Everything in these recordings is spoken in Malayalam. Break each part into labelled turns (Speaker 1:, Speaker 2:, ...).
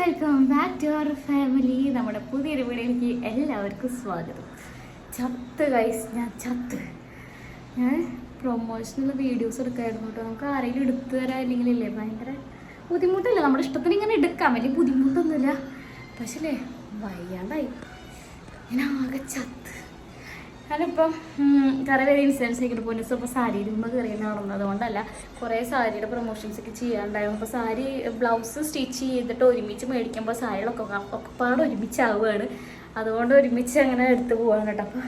Speaker 1: Welcome back to our family നമ്മുടെ പുതിയൊരു വീഡിയോയിലേക്ക് എല്ലാവർക്കും സ്വാഗതം. ചത്ത് ഗൈസ് ഞാൻ ചത്ത്. ഞാൻ പ്രൊമോഷണൽ വീഡിയോസ് എടുക്കായിരുന്നു കേട്ടോ. നമുക്ക് ആരെങ്കിലും എടുത്തു തരാനില്ലെങ്കിലല്ലേ? ഭയങ്കര ബുദ്ധിമുട്ടില്ല? നമ്മുടെ ഇഷ്ടത്തിന് ഇങ്ങനെ എടുക്കാം. വലിയ ബുദ്ധിമുട്ടൊന്നുമില്ല. പക്ഷേ വയ്യാണ്ടായി. ഞാൻ ആകെ ചത്ത്. ഞാനിപ്പം കുറേ പേര് ഇൻസിഡൻസ് പോകുന്നു ഇപ്പോൾ സാരി ഇടുമ്പോൾ നടന്നത് അതുകൊണ്ടല്ല കുറേ സാരിയുടെ പ്രൊമോഷൻസ് ഒക്കെ ചെയ്യാണ്ടായിരുന്നു അപ്പോൾ സാരി ബ്ലൗസ് സ്റ്റിച്ച് ചെയ്തിട്ട് ഒരുമിച്ച് മേടിക്കുമ്പോൾ സാരികളൊക്കെ ഒക്കെപ്പാട് പാടെ ഒരുമിച്ചാവുകയാണ്. അതുകൊണ്ട് ഒരുമിച്ച് അങ്ങനെ എടുത്തു പോവാണ് കേട്ടോ. അപ്പോൾ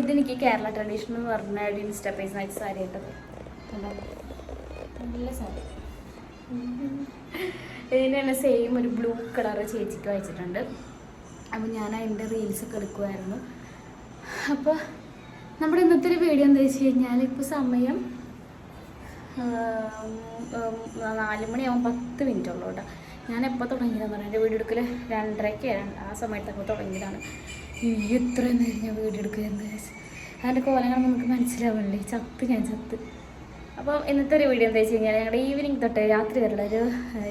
Speaker 1: ഇതെനിക്ക് കേരള ട്രഡീഷൻ എന്ന് പറഞ്ഞ ഇൻസ്റ്റാ പേജ് ആയിട്ട് സാരി ഇട്ടത്? നല്ല സാരി. ഇതിനാണ് സെയിം ഒരു ബ്ലൂ കളർ ചേച്ചിക്ക് വായിച്ചിട്ടുണ്ട് അപ്പോൾ ഞാൻ അതിന്റെ റീൽസൊക്കെ എടുക്കുമായിരുന്നു അപ്പോൾ നമ്മുടെ ഇന്നത്തെ ഒരു വീഡിയോ എന്താ വെച്ച് കഴിഞ്ഞാൽ ഇപ്പോൾ സമയം നാല് മണിയാവും പത്ത് മിനിറ്റ് ഉള്ളൂ കേട്ടോ. ഞാൻ എപ്പോൾ തുടങ്ങിയതെന്ന് പറഞ്ഞാൽ എന്റെ വീഡിയോ എടുക്കൽ രണ്ടരയ്ക്ക് രണ്ട് ആ സമയത്തൊക്കെ തുടങ്ങിയതാണ്. ഈ ഇത്രയും നേരം ഞാൻ വീഡിയോ എടുക്കുക എന്താ വെച്ചാൽ അതിന്റെ കോലങ്ങൾ നമുക്ക് മനസ്സിലാവണില്ലേ? ചത്ത് ഞാൻ ചത്ത്. അപ്പോൾ ഇന്നത്തെ ഒരു വീഡിയോ എന്താ വെച്ച് കഴിഞ്ഞാൽ ഞങ്ങളുടെ ഈവനിങ് തൊട്ട് രാത്രി വരെയുള്ള ഒരു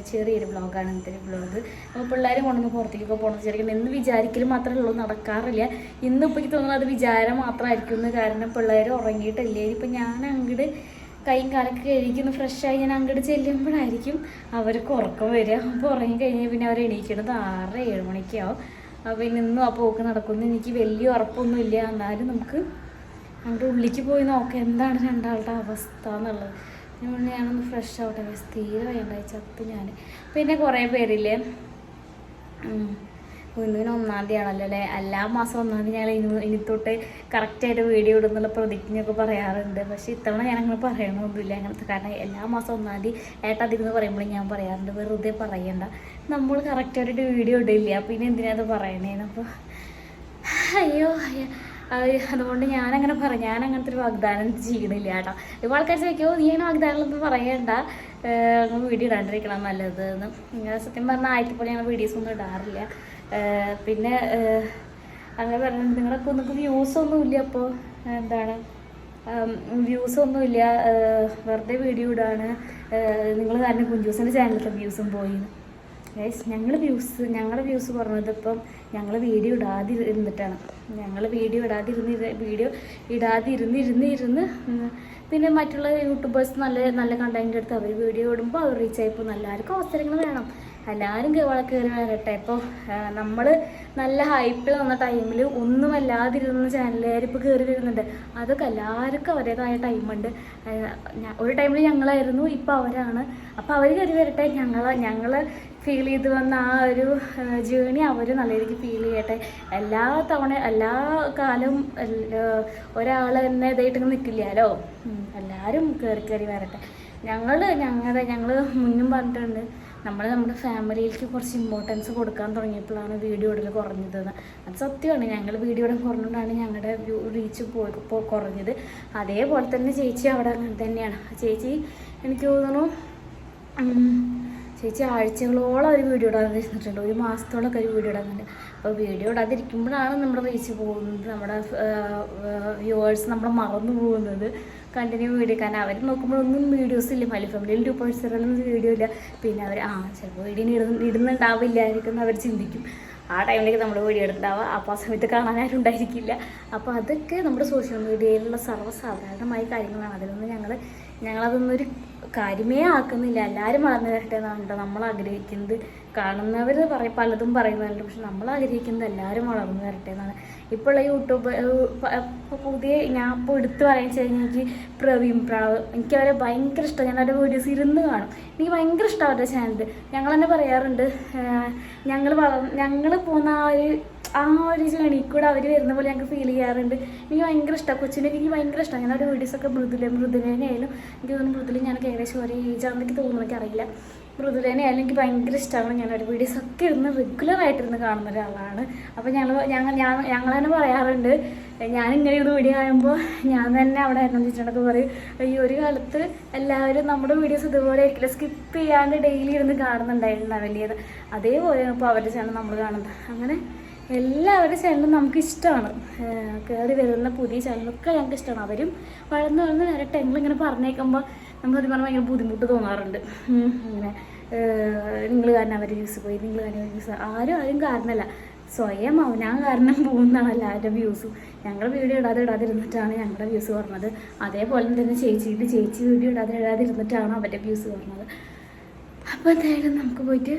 Speaker 1: ചെറിയൊരു ബ്ലോഗാണ് ഇന്നത്തെ ഒരു ബ്ലോഗ് അപ്പോൾ പിള്ളേരും കൊണ്ടുവന്ന് പുറത്തേക്കൊക്കെ പോകണമെന്ന് വിചാരിക്കുന്നത് എന്ന് വിചാരിക്കൽ മാത്രമേ ഉള്ളൂ നടക്കാറില്ല. ഇന്ന് ഇപ്പോൾ എനിക്ക് തോന്നുന്നത് അത് വിചാരം മാത്രമായിരിക്കും. എന്ന് കാരണം പിള്ളേർ ഉറങ്ങിയിട്ടില്ലേ? ഇപ്പം ഞാൻ അങ്ങോട്ട് കൈയും കാലൊക്കെ കഴിക്കുന്നു ഫ്രഷായി ഞാൻ അങ്ങോട്ട് ചെല്ലുമ്പോഴായിരിക്കും അവർക്ക് ഉറക്കം വരിക. അപ്പോൾ ഉറങ്ങി കഴിഞ്ഞാൽ പിന്നെ അവർ എണീക്കണത് ആറ് ഏഴ് മണിക്കാവും അപ്പോൾ ഇന്നും ആ പോക്ക് നടക്കുമെന്ന് എനിക്ക് വലിയ ഉറപ്പൊന്നുമില്ല. എന്നാലും നമുക്ക് അങ്ങോട്ട് ഉള്ളിലേക്ക് പോയി നോക്കാം എന്താണ് രണ്ടാളുടെ അവസ്ഥ എന്നുള്ളത്. ഞാൻ ഞാനൊന്ന് ഫ്രഷ് ആവട്ടെ. തീരെ വേണ്ടായി ചത്ത് ഞാൻ പിന്നെ കുറേ പേരില്ലേ. ഇന്നിന് ഒന്നാം തീയതി ആണല്ലോ അല്ലേ? എല്ലാ മാസം ഒന്നാം തീയതി ഞങ്ങൾ ഇന്ന് ഇനി തൊട്ട് കറക്റ്റായിട്ട് വീഡിയോ ഇടുന്നുള്ള പ്രതിജ്ഞയൊക്കെ പറയാറുണ്ട്. പക്ഷേ ഇത്തവണ ഞാൻ അങ്ങനെ പറയണമൊന്നുമില്ല അങ്ങനത്തെ കാരണം എല്ലാ മാസം ഒന്നാം തീയതി ഏട്ടാ അതിരുന്ന് പറയുമ്പോഴും ഞാൻ പറയാറുണ്ട് വെറുതെ പറയണ്ട. നമ്മൾ കറക്റ്റായിട്ട് വീഡിയോ ഇടില്ല. ഇനി എന്തിനാ അത് പറയണേന്ന്? അപ്പോൾ അയ്യോ അയ്യോ. അത് അതുകൊണ്ട് ഞാനങ്ങനെ പറയാം. ഞാൻ അങ്ങനത്തെ ഒരു വാഗ്ദാനം ചെയ്യണില്ല കേട്ടോ. ഇപ്പോൾ ആൾക്കാർ ചോദിക്കുമോ നീ അങ്ങനെ വാഗ്ദാനങ്ങളൊന്നും പറയണ്ട. വീഡിയോ ഇടാണ്ടിരിക്കണം നല്ലത് എന്ന് സത്യം പറഞ്ഞാൽ ആയിട്ട് പോലെ ഞങ്ങൾ വീഡിയോസ് ഒന്നും ഇടാറില്ല. പിന്നെ അങ്ങനെ പറഞ്ഞാൽ നിങ്ങളൊക്കെ ഒന്നും വ്യൂസ് ഒന്നും ഇല്ല അപ്പോൾ എന്താണ്? വ്യൂസ് ഒന്നുമില്ല വെറുതെ വീഡിയോ ഇടാണ്. നിങ്ങൾ കാരണം കുഞ്ചൂസിന്റെ ചാനലിലത്തെ വ്യൂസും പോയി ഞങ്ങൾ വ്യൂസ് ഞങ്ങളുടെ വ്യൂസ് കുറഞ്ഞത് ഇപ്പം ഞങ്ങൾ വീഡിയോ ഇടാതെ ഇരു- ഇരുന്നിട്ടാണ് ഞങ്ങൾ വീഡിയോ ഇടാതിരുന്ന് വീഡിയോ ഇടാതിരുന്നിരുന്നിരുന്ന് പിന്നെ മറ്റുള്ള യൂട്യൂബേഴ്സ് നല്ല നല്ല കണ്ടന്റ് എടുത്ത് അവർ വീഡിയോ ഇടുമ്പോൾ അവർ റീച്ച് ആയിപ്പോൾ എല്ലാവർക്കും അവസരങ്ങൾ വേണം. എല്ലാവരും കേവള കയറി വരട്ടെ. ഇപ്പോൾ നമ്മൾ നല്ല ഹൈപ്പിൽ വന്ന ടൈമിൽ ഒന്നും അല്ലാതിരുന്ന ചാനലുകാർ ഇപ്പോൾ കയറി വരുന്നുണ്ട്. അതൊക്കെ എല്ലാവർക്കും അവരുടേതായ ടൈമുണ്ട് ഒരു ടൈമിൽ ഞങ്ങളായിരുന്നു ഇപ്പോൾ അവരാണ്. അപ്പോൾ അവർ കയറി വരട്ടെ. ഞങ്ങൾ ഞങ്ങൾ ഫീൽ ചെയ്ത് വന്ന ആ ഒരു ജേണി അവർ നല്ല രീതിക്ക് ഫീൽ ചെയ്യട്ടെ. എല്ലാ തവണ എല്ലാ കാലവും ഒരാൾ തന്നെ ഇതായിട്ട് നിൽക്കില്ലല്ലോ എല്ലാവരും കയറി കയറി വരട്ടെ. ഞങ്ങൾ ഞങ്ങളുടെ ഞങ്ങൾ മുന്നും പറഞ്ഞിട്ടുണ്ട്. നമ്മൾ നമ്മുടെ ഫാമിലിയിലേക്ക് കുറച്ച് ഇമ്പോർട്ടൻസ് കൊടുക്കാൻ തുടങ്ങിയപ്പോഴാണ് വീഡിയോ ഇടൽ കുറഞ്ഞത് അത് സത്യമാണ്. ഞങ്ങൾ വീഡിയോ ഇടാൻ കുറഞ്ഞുകൊണ്ടാണ് ഞങ്ങളുടെ റീച്ച് പോയി കുറഞ്ഞത്. അതേപോലെ തന്നെ ചേച്ചി അവിടെ അങ്ങനെ തന്നെയാണ്. ചേച്ചി എനിക്ക് തോന്നുന്നു ചേച്ചി ആഴ്ചകളോളം ഒരു വീഡിയോ ഇടാൻ ഇരുന്നിട്ടുണ്ട് ഒരു മാസത്തോളമൊക്കെ ഒരു വീഡിയോ ഇടാറുണ്ട്. അപ്പോൾ വീഡിയോ ഇടാതിരിക്കുമ്പോഴാണ് നമ്മുടെ റീച്ച് പോകുന്നത്. നമ്മുടെ വ്യൂവേഴ്സ് നമ്മളെ മറന്നു പോകുന്നത്. കണ്ടിന്യൂ വീഡിയോ കാരണം അവർ നോക്കുമ്പോഴൊന്നും വീഡിയോസ് ഇല്ല. മലി ഫാമിലിയിൽ ടു പേഴ്സണലൊന്നും വീഡിയോ ഇല്ല. പിന്നെ അവർ ആ ചിലപ്പോൾ വീഡിയോ ഇടുന്ന ഇടുന്നുണ്ടാവില്ലായിരിക്കും എന്ന് അവർ ചിന്തിക്കും. ആ ടൈമിലേക്ക് നമ്മൾ വീഡിയോ എടുത്തിട്ടുണ്ടാവുക അപ്പോൾ ആ സമയത്ത് കാണാനാരും ഉണ്ടായിരിക്കില്ല. അപ്പോൾ അതൊക്കെ നമ്മുടെ സോഷ്യൽ മീഡിയയിലുള്ള സർവസാധാരണമായ കാര്യങ്ങളാണ്. അതിലൊന്നും ഞങ്ങൾ ഞങ്ങളതൊന്നും ഒരു കാര്യമേ ആക്കുന്നില്ല. എല്ലാവരും വളർന്നു വരട്ടെ എന്നാണ് നമ്മൾ ആഗ്രഹിക്കുന്നത്. കാണുന്നവർ പറയും പലതും പറയുന്നുണ്ട്. പക്ഷെ നമ്മൾ ആഗ്രഹിക്കുന്നത് എല്ലാവരും വളർന്നു വരട്ടെ എന്നാണ്. ഇപ്പോൾ യൂട്യൂബ് പുതിയ ഞാൻ ഇപ്പോൾ എടുത്തു പറയാൻ കഴിഞ്ഞാൽ എനിക്ക് പ്രവീൺ പ്രാവ് എനിക്ക് അവരെ ഭയങ്കര ഇഷ്ടം. ഞാൻ അവരുടെ വീഡിയോസ് ഇരുന്ന് കാണും. എനിക്ക് ഭയങ്കര ഇഷ്ടമാണ് അവരുടെ ചാനൽ ഞങ്ങൾ തന്നെ പറയാറുണ്ട് ഞങ്ങൾ വളർ ഞങ്ങൾ പോകുന്ന ആ ഒരു ആ ഒരു ജേണി കൂടെ അവർ വരുന്ന പോലെ ഞങ്ങൾക്ക് ഫീൽ ചെയ്യാറുണ്ട്. എനിക്ക് ഭയങ്കര ഇഷ്ടമാണ് കൊച്ചിനെ എനിക്ക് ഭയങ്കര ഇഷ്ടമാണ് ഞാൻ അവരുടെ വീഡിയോസൊക്കെ മൃദുല മൃദുലേനായാലും എനിക്ക് തോന്നുന്നു മൃദുല ഞാൻ ഏകദേശം ഒരേ ഏജാണെന്ന് എനിക്ക് തോന്നുന്നു. എനിക്കറിയില്ല. മൃദുലേനായാലും എനിക്ക് ഭയങ്കര ഇഷ്ടമാണ് ഞാൻ അവരുടെ വീഡിയോസ് ഒക്കെ ഇരുന്ന് റെഗുലർ ആയിട്ടിരുന്ന് കാണുന്ന ഒരാളാണ്. അപ്പോൾ ഞങ്ങൾ ഞങ്ങൾ ഞാൻ ഞങ്ങൾ തന്നെ പറയാറുണ്ട് ഞാൻ ഇങ്ങനെ ഒരു വീഡിയോ കാണുമ്പോൾ ഞാൻ തന്നെ അവിടെ ആയിരുന്നു പറയും. ഈ ഒരു കാലത്ത് എല്ലാവരും നമ്മുടെ വീഡിയോസ് ഇതുപോലെ ആയിരിക്കില്ല. സ്കിപ്പ് ചെയ്യാണ്ട് ഡെയിലി ഇരുന്ന് കാണുന്നുണ്ടായിരുന്നു വലിയത് അതേപോലെയാണ് ഇപ്പോൾ അവരുടെ ചാനൽ നമ്മൾ കാണുന്നത്. അങ്ങനെ എല്ലാവരുടെ ചാനലും നമുക്ക് ഇഷ്ടമാണ്. കയറി വരുന്ന പുതിയ ചാനലൊക്കെ ഞങ്ങൾക്ക് ഇഷ്ടമാണ്. അവരും വളർന്ന് വളർന്ന് വരട്ടെ ഞങ്ങളിങ്ങനെ പറഞ്ഞേക്കുമ്പോൾ നമുക്കത് പറഞ്ഞാൽ ഭയങ്കര ബുദ്ധിമുട്ട് തോന്നാറുണ്ട്. ഇങ്ങനെ നിങ്ങൾ കാരണം അവർ വ്യൂസ് പോയി നിങ്ങൾ കാരണം വ്യൂസ് ആരും ആരും കാരണമല്ല. സ്വയം അവനാ കാരണം പോകുന്നതാണ് എല്ലാവരുടെ വ്യൂസും ഞങ്ങളുടെ വീഡിയോ ഇടാതെ ഇടാതിരുന്നിട്ടാണ് ഞങ്ങളുടെ വ്യൂസ് പറഞ്ഞത് അതേപോലെ തന്നെ ചേച്ചിയുടെ ചേച്ചി വീഡിയോ ഇടാതെ ഇടാതിരുന്നിട്ടാണ് അവരുടെ വ്യൂസ് പറഞ്ഞത് അപ്പോൾ എന്തായാലും നമുക്ക് പോയിട്ട്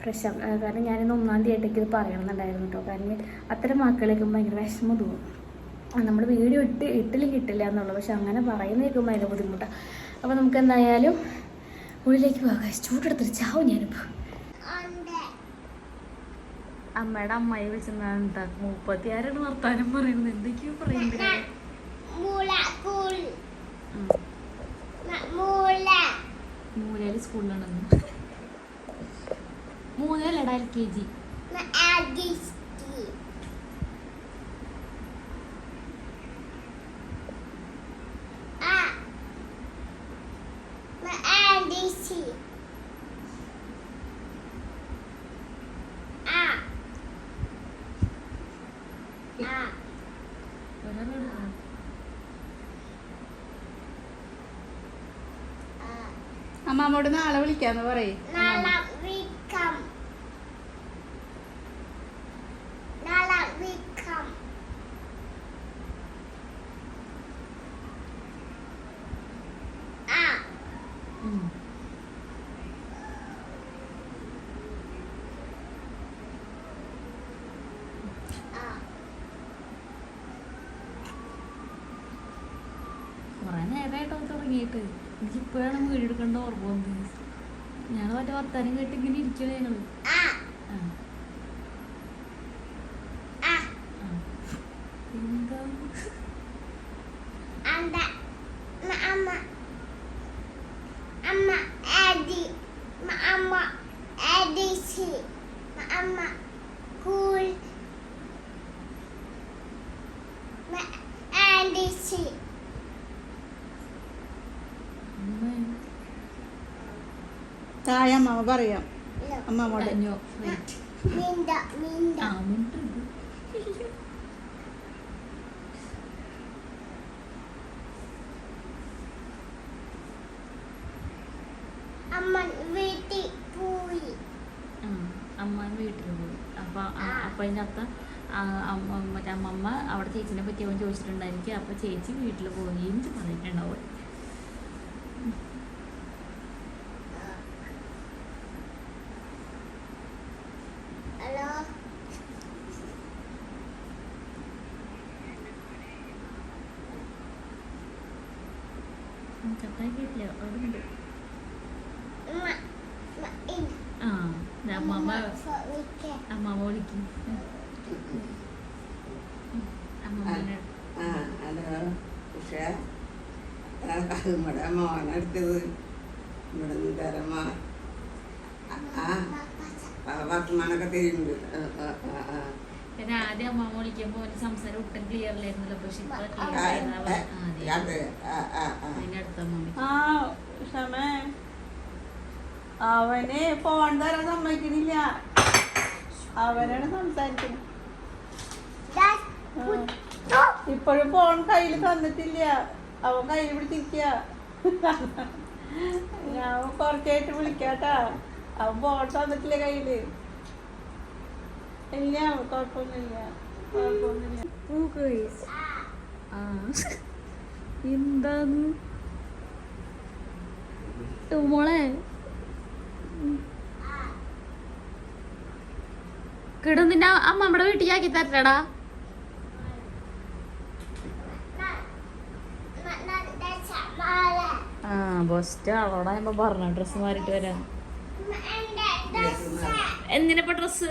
Speaker 1: ആ, കാരണം ഞാനിന്ന് ഒന്നാം തീയതി ആയിട്ടേക്ക് ഇത് പറയണമെന്നുണ്ടായിരുന്നു കേട്ടോ. കാരണം അത്തരം വാക്കുകളൊക്കെ ഭയങ്കര വിഷമം തോന്നും. നമ്മൾ വീഡിയോ ഇട്ട് ഇട്ടിലും കിട്ടില്ല എന്നുള്ളൂ. പക്ഷെ അങ്ങനെ പറയുന്ന കേൾക്കുമ്പോൾ ഭയങ്കര ബുദ്ധിമുട്ടാണ് അപ്പോൾ നമുക്ക് എന്തായാലും ഉള്ളിലേക്ക് പോകാം. ചൂടെടുത്തിട്ട് ചാവും ഞാനിപ്പോൾ അമ്മയുടെ അമ്മായി വിളിച്ചെന്താ മുപ്പത്തിയാറാണ് വർത്താനം പറയുന്നത്? എന്തൊക്കെയോ പറയുന്നത് മൂലയിൽ സ്കൂളിലാണെന്ന് മൂന്നേലടാ എൽ കെ ജി.
Speaker 2: അമ്മാമ്മോട് നാളെ വിളിക്കാന്ന് പറയേ
Speaker 1: കുറെ നേരമായിട്ടോ തുടങ്ങിയിട്ട്? എനിക്ക് ഇപ്പോഴാണ് വീടെടുക്കേണ്ട ഓർമ്മ വന്നത്. ഞങ്ങൾ മറ്റേ വർത്താനം കേട്ട് ഇങ്ങനെ ഇരിക്കണേ ഞങ്ങൾ. എന്താ? അമ്മ
Speaker 2: അമ്മേ. അമ്മാമ്മ പറയാം. അമ്മാമ്മോട്.
Speaker 3: വീട്ടിൽ പോയി.
Speaker 1: അമ്മ വീട്ടിൽ പോയി. അപ്പൊ അപ്പൊ അമ്മ മറ്റേ അമ്മമ്മ അവിടെ ചേച്ചിനെ പറ്റി അവൻ ചോദിച്ചിട്ടുണ്ടായിരിക്കും. അപ്പൊ ചേച്ചി വീട്ടിൽ പോയി എന്ന് പറഞ്ഞിട്ടുണ്ടാവും കത്തായി കേട്ടില്ല അവിടെ ഉണ്ട്
Speaker 3: ഉമ്മ ഉമ്മ
Speaker 1: ആ അമ്മമ്മ അമ്മമ്മ വിളിക്കും അമ്മമ്മനെ
Speaker 4: ആ ഹലോ ഉഷ നമ്മുടെ മോനെടുത്തത് ഇവിടെ നിന്ന് തരമ്മ ആ ഭക്ഷണമൊക്കെ തരുന്നുണ്ട് ആ, ആ.
Speaker 1: പിന്നെ ആദ്യം വിളിക്കുമ്പോ സംസാരം ഒട്ടും ക്ലിയർ പക്ഷെ ഇപ്പൊ ക്ലിയർ. അടുത്ത
Speaker 2: അവന് ഫോൺ തരാൻ സമ്മതിക്കുന്നില്ല അവനാണ് സംസാരിക്കുന്നത്. ഇപ്പോഴും ഫോൺ കയ്യിൽ തന്നിട്ടില്ല. അവൻ കയ്യിൽ പിടിച്ചിരിക്കുക ഞാൻ കുറച്ചായിട്ട് വിളിക്കാട്ടാ. അവൻ ഫോൺ തന്നിട്ടില്ല കയ്യിൽ. ഇല്ല കുഴപ്പമൊന്നുമില്ല. കുഴപ്പമൊന്നുമില്ല.
Speaker 1: ആ. എന്താന്ന് മോളെ. കിടന്നിന്റെ അമ്മ നമ്മുടെ വീട്ടിലാക്കി തരട്ടടാ ആ ബസ്റ്റ് ആളോടാ ഞാൻ പറഞ്ഞ. ഡ്രസ്സ് മാറിയിട്ട് വരാം എന്തിനപ്പ ഡ്രസ്സ്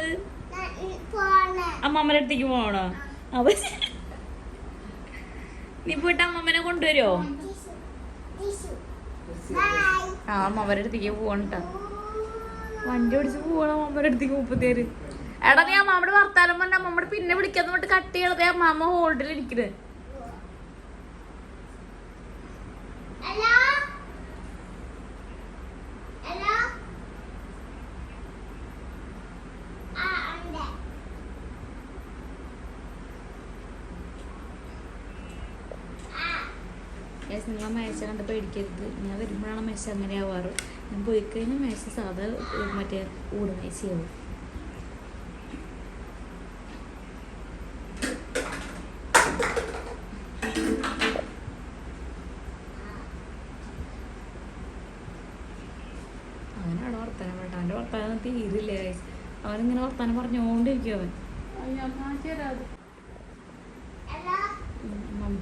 Speaker 1: അമ്മമ്മയുടെ അടുത്തേക്ക് പോണോ അവ നീ പോയിട്ട് അമ്മമ്മനെ കൊണ്ടുവരുമോ ആ അമ്മമ്മയുടെ അടുത്തേക്ക് പോകണട്ടാ വണ്ടി ഓടിച്ച് പോകണം അമ്മമ്മയുടെ അടുത്തേക്ക് മുപ്പത്തേര് എടാ നീ അമ്മാമ്മയുടെ വർത്താനം പറഞ്ഞ അമ്മമ്മയുടെ പിന്നെ വിളിക്കാന്ന് പറഞ്ഞിട്ട് കട്ട് ചെയ്യണതേ. അമ്മാമ്മ ഹോൾഡിൽ ഇരിക്കുന്നത് ഗൈസ് നിങ്ങൾ മേശ കണ്ട് പേടിക്കരുത് ഞാൻ വരുമ്പോഴാണ് മേശ അങ്ങനെ ആവാറ്. ഞാൻ പോയി കഴിഞ്ഞാൽ മേശ സാധാ മറ്റേ ഊട് മേശയാവും അവനാണ് വർത്താനം വേണ്ട അവന്റെ വർത്തമാനം തീരില്ല ഗൈസ് അവനിങ്ങനെ വർത്താനം പറഞ്ഞുകൊണ്ടിരിക്കും അവൻ.
Speaker 2: അത്.
Speaker 3: Hello.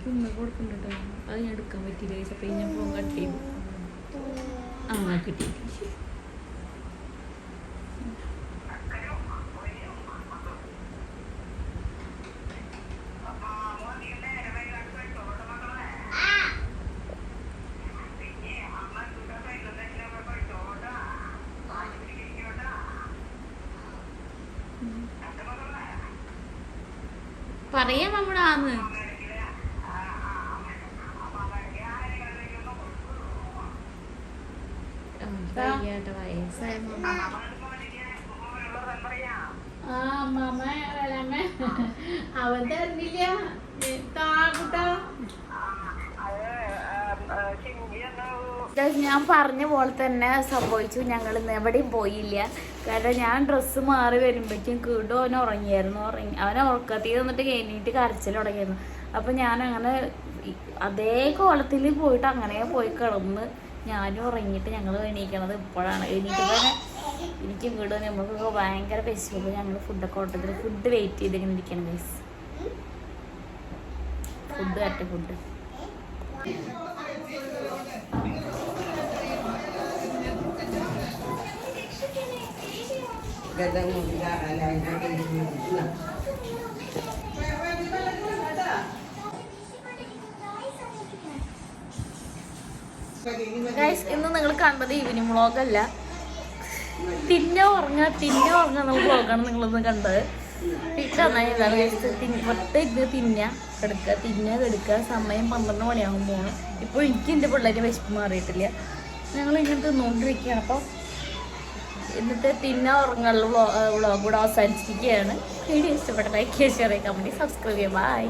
Speaker 1: ഉം, കൊടുക്കണ്ടോ അത് ഞാൻ എടുക്കാൻ പറ്റിയില്ല അപ്പം ഞാൻ ഫോൺ കട്ട് ചെയ്തു ആ കിട്ടി. പറയാം നമ്മളാന്ന്.
Speaker 2: ആ അവൻ
Speaker 1: ഞാൻ പറഞ്ഞ പോലെ തന്നെ സംഭവിച്ചു. ഞങ്ങൾ ഇന്ന് എവിടെയും പോയില്ല. കാരണം ഞാൻ ഡ്രസ്സ് മാറി വരുമ്പോഴേക്കും കീടും അവൻ ഉറങ്ങിയായിരുന്നു. ഉറങ്ങി അവനെ ഉറക്കത്തിൽ നിന്നിട്ട് കഴിഞ്ഞിട്ട് കരച്ചിൽ തുടങ്ങിയിരുന്നു. അപ്പം ഞാൻ അങ്ങനെ അതേ കോലത്തിൽ പോയിട്ട് അങ്ങനെ പോയി കിടന്ന് ഞാനും ഉറങ്ങിയിട്ട് ഞങ്ങൾ എണീക്കണത് ഇപ്പോഴാണ്. എണീക്കുമ്പോൾ എനിക്ക് വീട് കീടോ നമുക്കൊക്കെ ഭയങ്കര വിശപ്പ്. ഞങ്ങൾ ഫുഡൊക്കെ ഓട്ടത്തിൽ ഫുഡ് വെയിറ്റ് ചെയ്തിങ്ങനെ ഇരിക്കണം ഗൈസ് ഫുഡ് കറക്റ്റ് ഫുഡ്
Speaker 4: ഗത മുറികാറല്ല
Speaker 1: ഗൈസ് ഇന്ന് നിങ്ങൾ കണ്ടത് ഈവനിങ് വ്ളോഗല്ല തിന്ന ഉറങ്ങ തിന്ന ഉറങ്ങുക എന്നുള്ള വ്ളോഗാണ് നിങ്ങളിന്ന് കണ്ടത്. ഒറ്റ ഇരുന്ന് തിന്ന കിടക്കുക തിന്ന കിടക്കുക സമയം പന്ത്രണ്ട് മണിയാകുമ്പോൾ ഇപ്പോൾ എനിക്ക് എന്റെ പിള്ളേരെ വിശപ്പ് മാറിയിട്ടില്ല. ഞങ്ങൾ ഇങ്ങനെ തിന്നുകൊണ്ടിരിക്കുകയാണ് അപ്പോൾ ഇന്നത്തെ തിന്ന ഉറങ്ങുള്ള വ്ളോഗ് കൂടെ അവസാനിച്ചിരിക്കുകയാണ്. വീഡിയോ ഇഷ്ടപ്പെട്ട ലൈക്ക് ഷെയർ ചെയ്യാൻ വേണ്ടി സബ്സ്ക്രൈബ് ചെയ്യുക ബൈ